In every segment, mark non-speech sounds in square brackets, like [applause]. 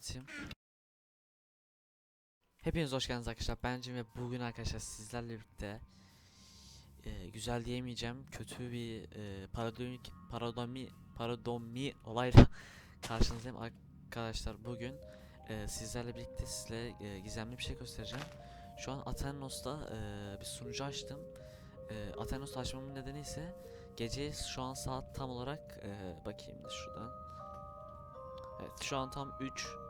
atayım. Hepiniz hoş geldiniz arkadaşlar. Ben Cem ve bugün arkadaşlar sizlerle birlikte e, güzel diyemeyeceğim kötü bir e, paradomik paradomi paradomi olayla [laughs] karşınızdayım arkadaşlar. Bugün e, sizlerle birlikte size e, gizemli bir şey göstereceğim. Şu an Athenos'ta e, bir sunucu açtım. E, Athenos'ta açmamın nedeni ise gece şu an saat tam olarak e, bakayım da şuradan. Evet şu an tam 3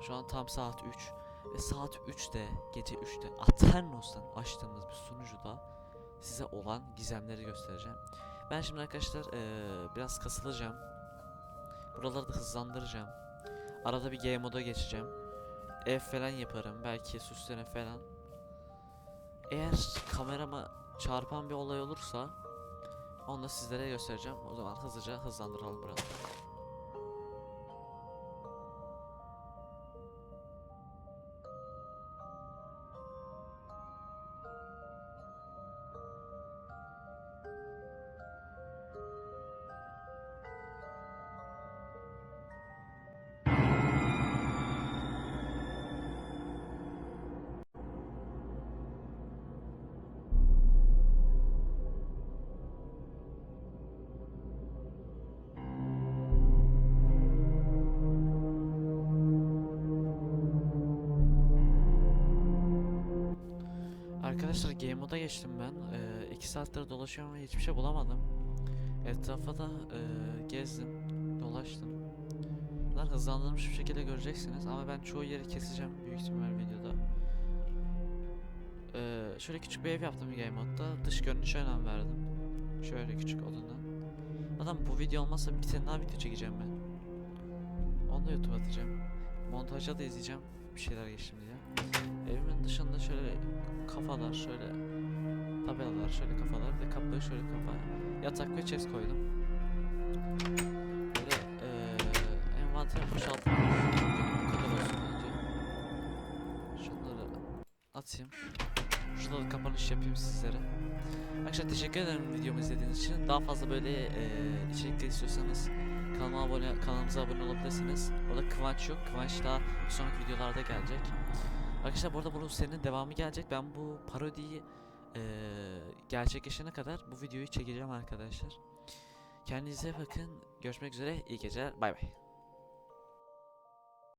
Şu an tam saat 3 Ve saat 3'te gece 3'te Aternos'tan açtığımız bir sunucuda Size olan gizemleri göstereceğim. Ben şimdi arkadaşlar eee, biraz kasılacağım. Buraları da hızlandıracağım. Arada bir game moda geçeceğim. Ev falan yaparım belki süslene falan. Eğer kamerama çarpan bir olay olursa Onu da sizlere göstereceğim. O zaman hızlıca hızlandıralım buraları Arkadaşlar game moda geçtim ben. 2 saattir dolaşıyorum ve hiçbir şey bulamadım. Etrafa da eee, gezdim, dolaştım. Bunlar hızlandırılmış bir şekilde göreceksiniz ama ben çoğu yeri keseceğim büyük ihtimal videoda. Eee, şöyle küçük bir ev yaptım game modda. Dış görünüşe önem verdim. Şöyle küçük odadan. Adam bu video olmazsa bir tane daha video çekeceğim ben. Onu da YouTube atacağım. Montajda da izleyeceğim bir şeyler geçtim diye. Kafalar, şöyle tabelalar, şöyle kafalar ve kapıya şöyle kafa. Yatak ve chest koydum. Böyle eee envanter boşaltma. Bu. Şunları atayım. Da kapanış yapayım sizlere. Arkadaşlar teşekkür ederim videomu izlediğiniz için. Daha fazla böyle eee içerikler istiyorsanız kanalıma abone, kanalımıza abone olabilirsiniz. Orada Kıvanç yok. Kıvanç daha sonraki videolarda gelecek. Arkadaşlar bu arada bunun serinin devamı gelecek. Ben bu parodiyi eee gerçekleşene kadar bu videoyu çekeceğim arkadaşlar. Kendinize bakın. Görüşmek üzere. İyi geceler. Bay bay.